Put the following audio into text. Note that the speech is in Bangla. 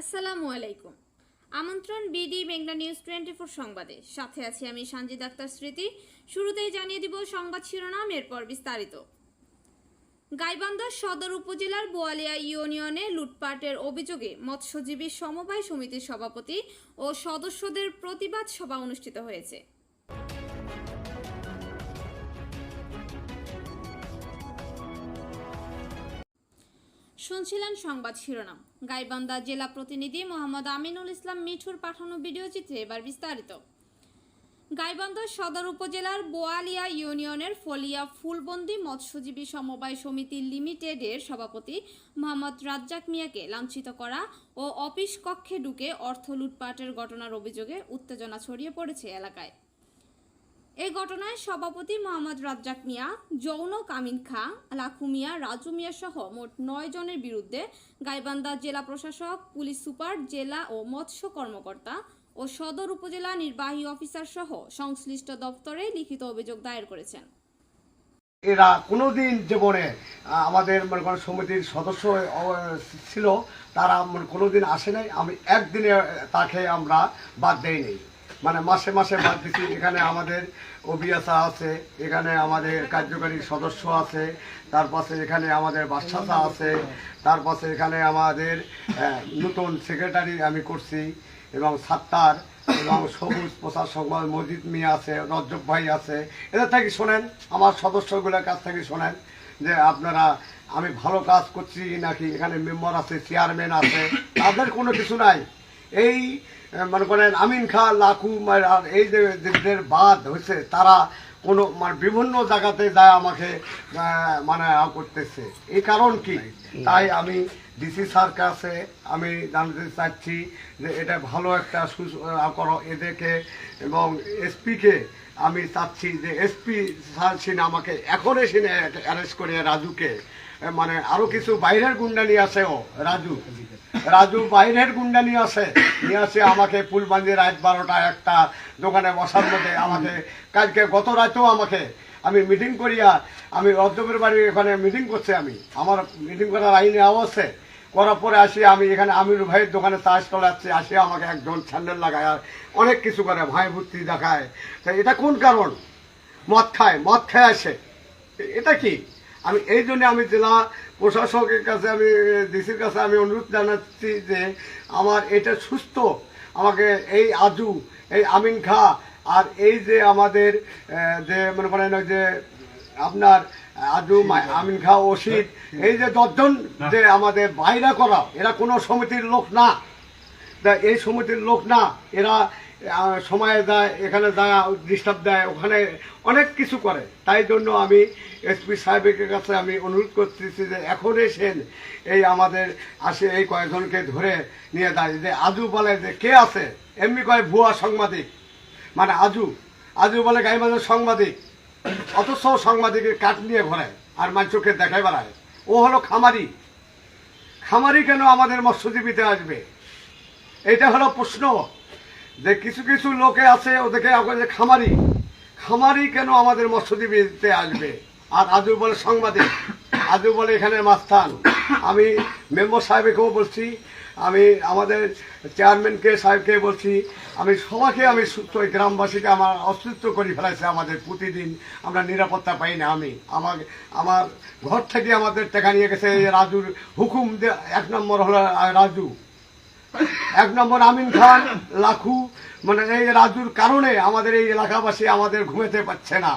আসসালামু আলাইকুম। আমন্ত্রণ বিডি মেঘনা নিউজ টোয়েন্টি ফোর সংবাদে। সাথে আছি আমি সঞ্জিত আক্তার স্মৃতি। শুরুতেই জানিয়ে দিব সংবাদ শিরোনাম, এরপর বিস্তারিত। গাইবান্ধা সদর উপজেলার বোয়ালিয়া ইউনিয়নে লুটপাটের অভিযোগে মৎস্যজীবী সমবায় সমিতির সভাপতি ও সদস্যদের প্রতিবাদ সভা অনুষ্ঠিত হয়েছে। শুনছিলেন সংবাদ শিরোনাম। গাইবান্ধা জেলা প্রতিনিধি মোহাম্মদ আমিনুল ইসলাম মিঠুর পাঠানো ভিডিও চিত্রে এবার বিস্তারিত। গাইবান্ধা সদর উপজেলার বোয়ালিয়া ইউনিয়নের ফলিয়া ফুলবন্দি মৎস্যজীবী সমবায় সমিতি লিমিটেডের সভাপতি মোহাম্মদ রাজ্জাক মিয়াকে লাঞ্ছিত করা ও অফিস কক্ষে ঢুকে অর্থ লুটপাটের ঘটনার অভিযোগে উত্তেজনা ছড়িয়ে পড়েছে এলাকায়। এই ঘটনায় সভাপতি মোহাম্মদ রাজ্জাক মিয়া, যৌন কামিন খা, লাখু মিয়া, রাজু মিয়া সহ মোট নয় জনের বিরুদ্ধে গাইবান্ধা জেলা প্রশাসক, পুলিশ সুপার, জেলা ও মৎস্য কর্মকর্তা ও সদর উপজেলা নির্বাহী অফিসার সহ সংশ্লিষ্ট দপ্তরে লিখিত অভিযোগ দায়ের করেছেন। এরা কোনোদিন জীবনে আমাদের মনে করেন সমিতির সদস্য ছিল, তারা কোনোদিন আসে নাই। আমি একদিনে তাকে আমরা বাদ দেই নেই। মানে মাসে মাসে বাদ দিচ্ছি এখানে আমাদের অভিয়াসা আছে, এখানে আমাদের কার্যকারী সদস্য আছে, তার পাশে এখানে আমাদের বাদশাসা আছে, তার পাশে এখানে আমাদের নতুন সেক্রেটারি আমি করছি, এবং সাত্তার, এবং সবুজ প্রসাদ সংবাদ মজিদ মিয়া আছে রজ্জব ভাই আছে। এদের থেকে শোনেন, আমার সদস্যগুলোর কাছ থেকে শোনেন, যে আপনারা, আমি ভালো কাজ করছি নাকি, এখানে মেম্বার আছে চেয়ারম্যান আছে, তাদের কোনো কিছু নাই। এই মনে করেন, আমিন খা, লাখু আর এই যে বাদ হয়েছে তারা কোনো মানে বিভিন্ন জায়গাতে যায় আমাকে মানে করতেছে। এই কারণ কি? তাই আমি ডিসি স্যার কাছে আমি জানতে চাচ্ছি যে এটা ভালো একটা করো। এদেরকে এবং এসপিকে আমি চাচ্ছি যে এসপি স্যার সিনে আমাকে এখন এসে অ্যারেস্ট করে রাজুকে। মানে আরও কিছু বাইরের গুন্ডা আছে ও, রাজু। রাজু, বাইরের গুন্ডা নিয়ে আসে নিয়ে আসে আমাকে ফুলবান্দি রাত বারোটা একটা দোকানে বসার মধ্যে আমাকে, কালকে গত রাতেও আমাকে, আমি মিটিং করিয়া, আমি রদ্দবের বাড়ি এখানে মিটিং করছি আমি। আমার মিটিং করার আইনে আছে। করার পরে আসি আমি এখানে আমির ভাইয়ের দোকানে চাষ চলাচ্ছি আসি আমাকে একজন স্যান্ডেল লাগায় আর অনেক কিছু করে, ভাই ভর্তি দেখায়। এটা কোন কারণ? মদ খায় মদ খায় আসে। এটা কি? আমি এই জন্য আমি জেলা প্রশাসকের কাছে আমি ডিসির কাছে আমি অনুরোধ জানাচ্ছি যে আমার এটা সুস্থ আমাকে এই আজু এই আমিন খা আর এই যে আমাদের যে মনে করেন ওই যে আপনার আজু আমিন খা ওসিদ এই যে দশজন যে আমাদের বাইরা করা এরা কোনো সমিতির লোক না। এই সমিতির লোক না এরা সময়ে দেয়, এখানে দেয় ডিস্টার্ব দেয়, ওখানে অনেক কিছু করে। তাই জন্য আমি এসপি সাহেবের কাছে আমি অনুরোধ করতেছি যে এখন এসেন, এই আমাদের আসে এই কয়েকজনকে ধরে নিয়ে দেয় যে আজু বলে যে কে আছে? এমনি কয় ভুয়া সাংবাদিক। মানে আজু। আজু বলে গাইবাজার সাংবাদিক। অথচ সাংবাদিকের কাঠ নিয়ে ঘোরায় আর মানুষকে দেখায় বেড়ায়। ও হলো খামারি। খামারি কেন আমাদের মৎস্যজীবীতে আসবে? এটা হলো প্রশ্ন। যে কিছু কিছু লোকে আছে, ওদেরকে খামারি। খামারি কেন আমাদের মৎস্যজীবীতে আসবে? আর আজু বলে সাংবাদিক আজু বলে এখানে মাস্থান আমি মেম্বার সাহেবকেও বলছি, আমি আমাদের চেয়ারম্যানকে, সাহেবকে বলছি, আমি সবাইকে, আমি সুস্থ গ্রামবাসীকে আমার অস্তিত্ব করে ফেলাইছে আমাদের প্রতিদিন। আমরা নিরাপত্তা পাই না আমি। আমার আমার ঘর থেকে আমাদের টাকা নিয়ে গেছে রাজুর হুকুম এক নম্বর হলো রাজু। এক নম্বর আমিন খান, লাখু মানে এই রাজুর কারণে আমাদের এই এলাকাবাসী আমাদের ঘুমেতে পারছে না।